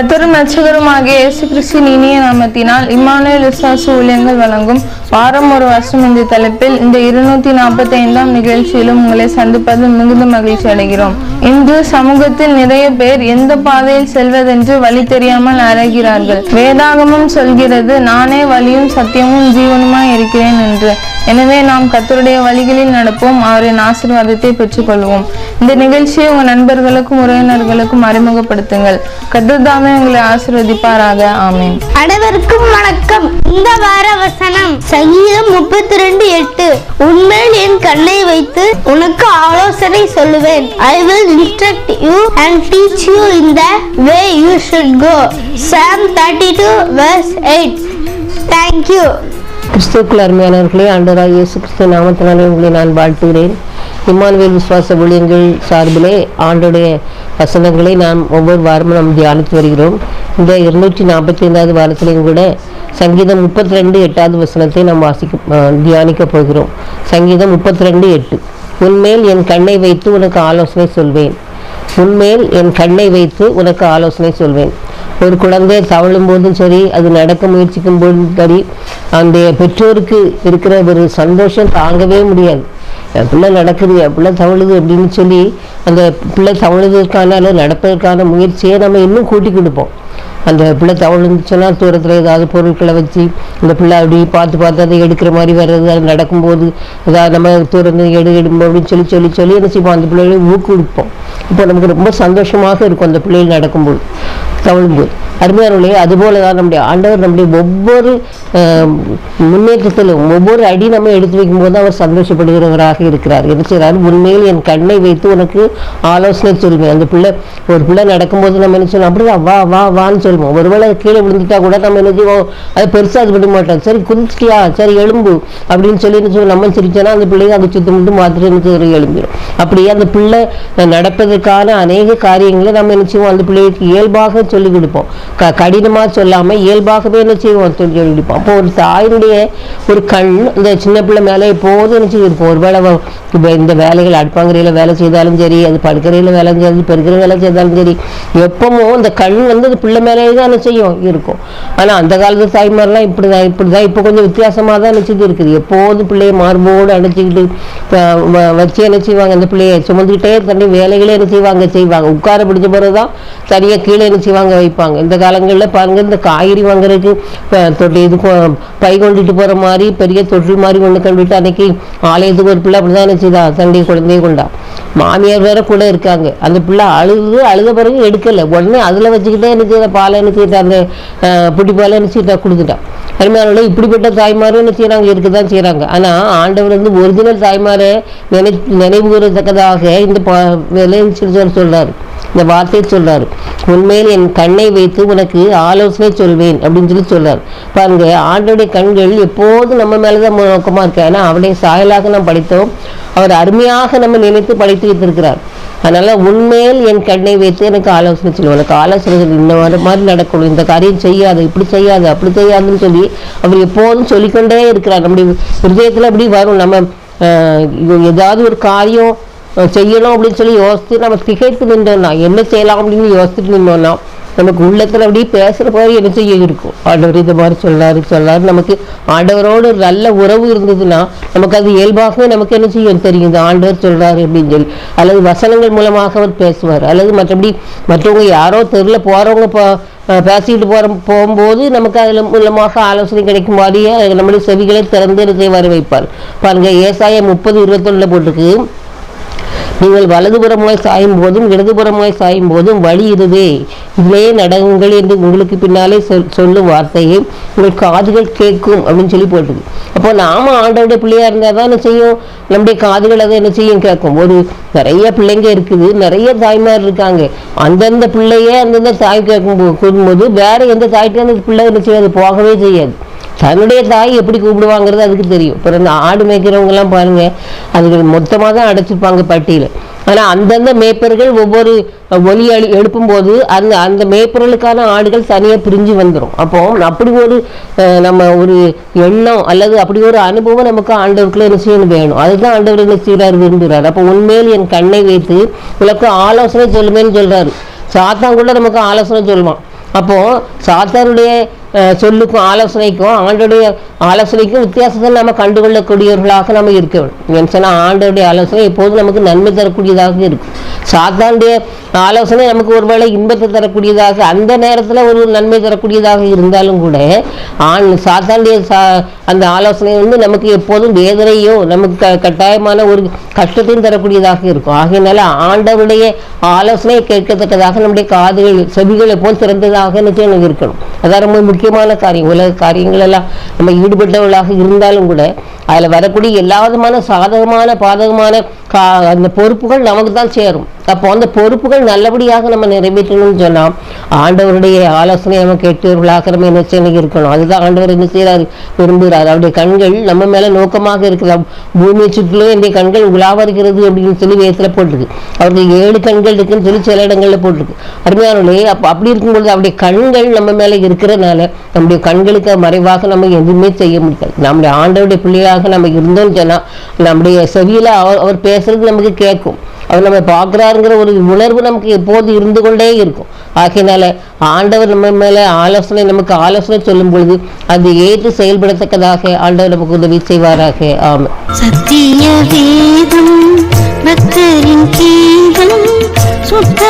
கத்தரும் ரட்சகருமாகிய இயேசு கிறிஸ்தின் இனிய நாமத்தினால் இம்மானுவேல் விசுவாச ஊழியங்கள் வழங்கும் வாரம் ஒரு வருஷம் என்ற தலைப்பில் இந்த இருநூத்தி நாற்பத்தி ஐந்தாம் நிகழ்ச்சியிலும் உங்களை சந்திப்பதில் மிகுந்த மகிழ்ச்சி அடைகிறோம். இன்று சமூகத்தில் நிறைய பேர் எந்த பாதையில் செல்வதென்று வழி தெரியாமல் அலைகிறார்கள். வேதாகமும் சொல்கிறது நானே வழியும் சத்தியமும் ஜீவனுமாய் இருக்கிறேன் என்று. எனவே நாம் கத்தருடைய வழிகளில் நடப்போம் அவரின் ஆசிர்வாதத்தை பெற்றுக்கொள்வோம். இந்த நிகழ்ச்சியை உங்க நண்பர்களுக்கும் உறவினர்களுக்கும் அறிமுகப்படுத்துங்கள். கத்தர் தாமே உங்களை ஆசீர்வதிப்பாராக. ஆமென். அனைவருக்கும் வணக்கம். இந்த வார வசனம் சங்கீதம் முப்பத்தி ரெண்டு எட்டு. உன்மேல் என் கண்ணை வைத்து உனக்கு ஆலோசனை சொல்லுவேன். I will instruct you and teach you in the way you should go psalm thirty two verse eight thank you கிறிஸ்துவுக்குள் அருமையானவர்களே ஆண்டவராக இயேசு கிறிஸ்து நாமத்தினாலே உங்களை நான் வாழ்த்துகிறேன். இம்மானுவேல் விசுவாச ஊழியங்கள் சார்பிலே ஆண்டுடைய வசனங்களை நாம் ஒவ்வொரு வாரமும் நாம் தியானித்து வருகிறோம். இந்த இருநூற்றி நாற்பத்தி ஐந்தாவது வாரத்திலையும் கூட சங்கீதம் முப்பத்தி ரெண்டு எட்டாவது வசனத்தை நாம் வாசிக்க தியானிக்க தியானிக்கப் போகிறோம். சங்கீதம் முப்பத்தி ரெண்டு எட்டு. உன்மேல் என் கண்ணை வைத்து உனக்கு ஆலோசனை சொல்வேன். உன்மேல் என் கண்ணை வைத்து உனக்கு ஆலோசனை சொல்வேன். ஒரு குழந்தை தவழும் போதும் சரி அது நடக்க முயற்சிக்கும் போதும் சரி அந்த பெற்றோருக்கு இருக்கிற ஒரு சந்தோஷம் தாங்கவே முடியாது. பிள்ளை நடக்குது என் பிள்ளை தவழுது அப்படின்னு சொல்லி அந்த பிள்ளை தவழுதற்கான அல்லது நடப்பதற்கான முயற்சியை நம்ம இன்னும் கூட்டி கொடுப்போம் அந்த பிள்ளை தவழுந்துச்சுன்னா தூரத்தில் ஏதாவது பொருட்களை வச்சு அந்த பிள்ளை அப்படி பார்த்து பார்த்து அதை எடுக்கிற மாதிரி வர்றது அது நடக்கும்போது ஏதாவது நம்ம தூரந்து எடு எடுப்போம் அப்படின்னு சொல்லி சொல்லி சொல்லி என்ன செய்வோம்? அந்த பிள்ளைகளை ஊக்குவிப்போம். இப்போ நமக்கு ரொம்ப சந்தோஷமாக இருக்கும் அந்த பிள்ளைகள் நடக்கும்போது தவழும்போது. அருமையானவர்களே அதுபோல தான் நம்முடைய ஆண்டவர் நம்முடைய ஒவ்வொரு முன்னேற்றத்திலும் ஒவ்வொரு அடி நம்ம எடுத்து வைக்கும்போது அவர் சந்தோஷப்படுகிறவராக இருக்கிறார். என்ன செய்கிறார்? உண்மையில் என் கண்ணை வைத்து உனக்கு ஆலோசனை சொல்வேன் அந்த பிள்ளை ஒரு பிள்ளை நடக்கும்போது நம்ம என்ன சொல்லுவோம்? அப்படிதான் வா வா வான்னு சொல்லுவோம். ஒருவேளை கீழே விழுந்துட்டா கூட நம்ம என்ன செய்வோம்? அது பெருசாக அது பண்ண மாட்டோம். சரி குதிச்சிட்டியா? சரி எலும்பு அப்படின்னு சொல்லி என்ன சொல்லுவோம்? நம்ம சிரிச்சோன்னா அந்த பிள்ளைங்க அங்கே சுத்தம் மட்டும் மாத்திரம் என்ன செய்யறது எழும்பிடும் அப்படியே அந்த பிள்ளை நடப்பதற்கான அநேக காரியங்களை நம்ம என்ன செய்வோம்? அந்த பிள்ளைகளுக்கு இயல்பாக சொல்லிக் கொடுப்போம். க கடினமாக சொல்லாமல் இயல்பாகவே என்ன செய்வோம் சொல்லி சொல்லிக் அப்போ ஒரு தாயினுடைய ஒரு கண் இந்த சின்ன பிள்ளை மேலே எப்போதும் என்ன செய்யிருக்கும் ஒரு வேளை இப்போ இந்த வேலைகள் அடுப்பாங்கரையில் வேலை செய்தாலும் சரி அது படுக்கறையில் வேலை செய்தாலும் பெருக்கிற வேலை செய்தாலும் சரி எப்பவும் இந்த கண் வந்து அது பிள்ளை மேலே தான் என்ன செய்யும் இருக்கும். ஆனால் அந்த காலத்து தாய்மாரெலாம் இப்படி தான் இப்படி தான் இப்போ கொஞ்சம் வித்தியாசமாக தான் நினச்சிட்டு இருக்குது. எப்போதும் பிள்ளையை மார்போடு அணைச்சிக்கிட்டு வ- வச்சு என்ன செய்வாங்க அந்த பிள்ளையை சுமந்துக்கிட்டே தண்ணி வேலைகளே என்ன செய்வாங்க செய்வாங்க. உட்கார பிடிச்ச பிறகு தான் தனியாக கீழே என்ன செய்வாங்க வைப்பாங்க. இந்த காலங்களில் பாருங்கள் இந்த காய்கறி வாங்குறதுக்கு அஹ், தொட்டி இது கொ- பை கொண்டுட்டு போகிற மாதிரி பெரிய தொட்டில் மாதிரி கொண்டு கண்டுட்டு அன்னைக்கு ஆலயத்துக்கு ஒரு பிள்ளை அப்படி தான் நினச்சிதா செய்தா தண்டி குழந்தைய கொண்டா. மாமியார் வேற கூட இருக்காங்க. அந்த பிள்ளை அழுது அழுத பிறகு எடுக்கலை. உடனே அதில் வச்சுக்கிட்டே என்ன செய்த பாலை என்ன அந்த அஹ், புட்டி பாலை என்ன செய்தா கொடுத்துட்டான் இப்படிப்பட்ட தாய்மாரும் என்ன செய்கிறாங்க இருக்க தான் செய்கிறாங்க ஆனால் ஆண்டவர் வந்து ஒரிஜினல் தாய்மாரை நினை நினைவு கூறத்தக்கதாக இந்த பா வேலைன்னு சொல்லி சொல்கிறாரு இந்த வார்த்தையை சொல்றாரு. உண்மையில் என் கண்ணை வைத்து உனக்கு ஆலோசனை சொல்வேன் அப்படின்னு சொல்லி சொல்றாரு. பாருங்க ஆண்டோடைய கண்கள் எப்போதும் நம்ம மேலதான் நோக்கமா இருக்கு. ஏன்னா அவருடைய சாயலாக நாம் படித்தோம். அவர் அருமையாக நம்ம நினைத்து படைத்து வைத்திருக்கிறார். அதனால உண்மையில் என் கண்ணை வைத்து எனக்கு ஆலோசனை சொல்லுவோம் எனக்கு ஆலோசனை சொல்லி இந்த மாதிரி நடக்கணும். இந்த காரியம் செய்யாது இப்படி செய்யாது அப்படி செய்யாதுன்னு சொல்லி அவர் எப்போதும் சொல்லிக்கொண்டே இருக்கிறார். நம்முடைய ஹிருதயத்தில் அப்படி வரும். நம்ம ஏதாவது ஒரு காரியம் செய்யணும் அப்படின்னு சொல்லி யோசித்து நம்ம திகைத்து நின்றோம்னா என்ன செய்யலாம் அப்படின்னு யோசிச்சுட்டு நின்றோம்னா நமக்கு உள்ளத்தில் அப்படியே பேசுகிற போது என்ன செய்ய இருக்கும்? ஆண்டவர் இந்த மாதிரி சொல்லாரு சொல்லாரு நமக்கு ஆண்டவரோடு நல்ல உறவு இருந்ததுன்னா நமக்கு அது இயல்பாகவே நமக்கு என்ன செய்யும்? தெரியும். இந்த ஆண்டவர் சொல்கிறார் அப்படின்னு சொல்லி. அல்லது வசனங்கள் மூலமாக அவர் பேசுவார். அல்லது மற்றபடி மற்றவங்க யாரோ தெருவில் போகிறவங்க பேசிக்கிட்டு போகிற போகும்போது நமக்கு அதில் மூலமாக ஆலோசனை கிடைக்கும் மாதிரியே நம்மளுடைய செவிகளை திறந்து என்ன செய்ய வர வைப்பார். பாருங்க ஏசாயம் முப்பது இருபத்தொன்னில் போட்டிருக்கு. நீங்கள் வலதுபுறமாய் சாயும் போதும் இடதுபுறமாய் சாயும் போதும் வழி இதுவே. இதிலே நடங்குங்கள் என்று உங்களுக்கு பின்னாலே சொல் சொல்லும் வார்த்தையை. உங்கள் காதுகள் கேட்கும் அப்படின்னு சொல்லி போட்டுது. அப்போ நாம ஆண்டவுடைய பிள்ளையா இருந்தால் தான் என்ன செய்யும்? நம்முடைய காதுகள் அதை என்ன செய்யும் கேட்கும். ஒரு நிறைய பிள்ளைங்க இருக்குது. நிறைய தாய்மார் இருக்காங்க. அந்தந்த பிள்ளையே அந்தந்த தாய் கேட்கும் போது வேற எந்த தாய்க்கு அந்த பிள்ளை என்ன செய்யாது? போகவே செய்யாது. தன்னுடைய தாய் எப்படி கூப்பிடுவாங்கிறது அதுக்கு தெரியும். இப்போ இந்த ஆடு மேய்க்கிறவங்கலாம் பாருங்க அதுகள் மொத்தமாக தான் அடைச்சிருப்பாங்க பட்டியல். ஆனால் அந்தந்த மேய்ப்பர்கள் ஒவ்வொரு ஒலி அழி எழுப்பும்போது அந்த அந்த மேய்ப்பர்களுக்கான ஆடுகள் தனியாக பிரிஞ்சு வந்துடும் அப்போ அப்படி ஒரு நம்ம ஒரு எண்ணம் அல்லது அப்படி ஒரு அனுபவம் நமக்கு ஆண்டவருக்குள்ள என்ன செய்யணும் வேணும். அதுதான் ஆண்டவர் என்ன செய்கிறார் விரும்புகிறார் அப்போ உண்மையில் என் கண்ணை வைத்து உனக்கு ஆலோசனை சொல்லுமேன்னு சொல்கிறாரு சாத்தான் கூட நமக்கு ஆலோசனை சொல்லுவான். அப்போது சாத்தாருடைய சொல்லுக்கும் ஆலோசனைக்கும் ஆண்டோடைய ஆலோசனைக்கும் வித்தியாசத்தை நம்ம கண்டுகொள்ளக்கூடியவர்களாக நம்ம இருக்க வேண்டும். ஏன்னு ஆண்டோடைய ஆலோசனை எப்போதும் நமக்கு நன்மை தரக்கூடியதாக இருக்கும். சாத்தானுடைய ஆலோசனை நமக்கு ஒருவேளை இன்பத்தை தரக்கூடியதாக அந்த நேரத்தில் ஒரு நன்மை தரக்கூடியதாக இருந்தாலும் கூட ஆண் சாத்தாண்டிய சா அந்த ஆலோசனை வந்து நமக்கு எப்போதும் வேதனையோ நமக்கு க கட்டாயமான ஒரு கஷ்டத்தையும் தரக்கூடியதாக இருக்கும். ஆகையினால ஆண்டவருடைய ஆலோசனை கேட்கத்தக்கதாக நம்முடைய காதுகள் செவிகள் எப்போதும் திறந்ததாக நிச்சயம் இருக்கணும். அதான் ரொம்ப முக்கியமான காரியம். உலக காரியங்கள் எல்லாம் நம்ம ஈடுபட்டவர்களாக இருந்தாலும் கூட அதில் வரக்கூடிய எல்லா விதமான சாதகமான பாதகமான கா அந்த பொறுப்புகள் நமக்கு தான் சேரும். அப்போ அந்த பொறுப்புகள் நல்லபடியாக நம்ம நிறைவேற்றணும்னு சொன்னால் ஆண்டவருடைய ஆலோசனை நம்ம கேட்டவர்களாக நம்ம என்ன செய்ய இருக்கணும். அதுதான் ஆண்டவர் என்ன செய்கிறார் விரும்புகிறார். அவருடைய கண்கள் நம்ம மேலே நோக்கமாக இருக்கிறார் பூமியை சுற்றிலும் என்னுடைய கண்கள் உலாவருகிறது அப்படின்னு சொல்லி வேதத்தில் போட்டிருக்கு. அவருக்கு ஏழு கண்கள் இருக்குன்னு சொல்லி சில இடங்களில் போட்டிருக்கு. அருமையானே அப்போ அப்படி இருக்கும்பொழுது அவருடைய கண்கள் நம்ம மேலே இருக்கிறனால நம்முடைய கண்களுக்கு மறைவாக நம்ம எதுவுமே செய்ய முடியாது. நம்முடைய ஆண்டவருடைய பிள்ளையாக நம்ம இருந்தோம்னு சொன்னால் நம்முடைய செவியில் அவர் அவர் பேசுறது நமக்கு கேட்கும். அவர் நம்ம பார்க்குறாருங்கிற ஒரு உணர்வு நமக்கு எப்போது இருந்து கொண்டே இருக்கும். ஆகையினால ஆண்டவர் நம்ம மேலே ஆலோசனை நமக்கு ஆலோசனை சொல்லும் பொழுது அது ஏற்று செயல்படத்தக்கதாக ஆண்டவர் நமக்கு உதவி செய்வாராக. ஆமாம் சத்திய வேதம் பக்தரின் சுத்த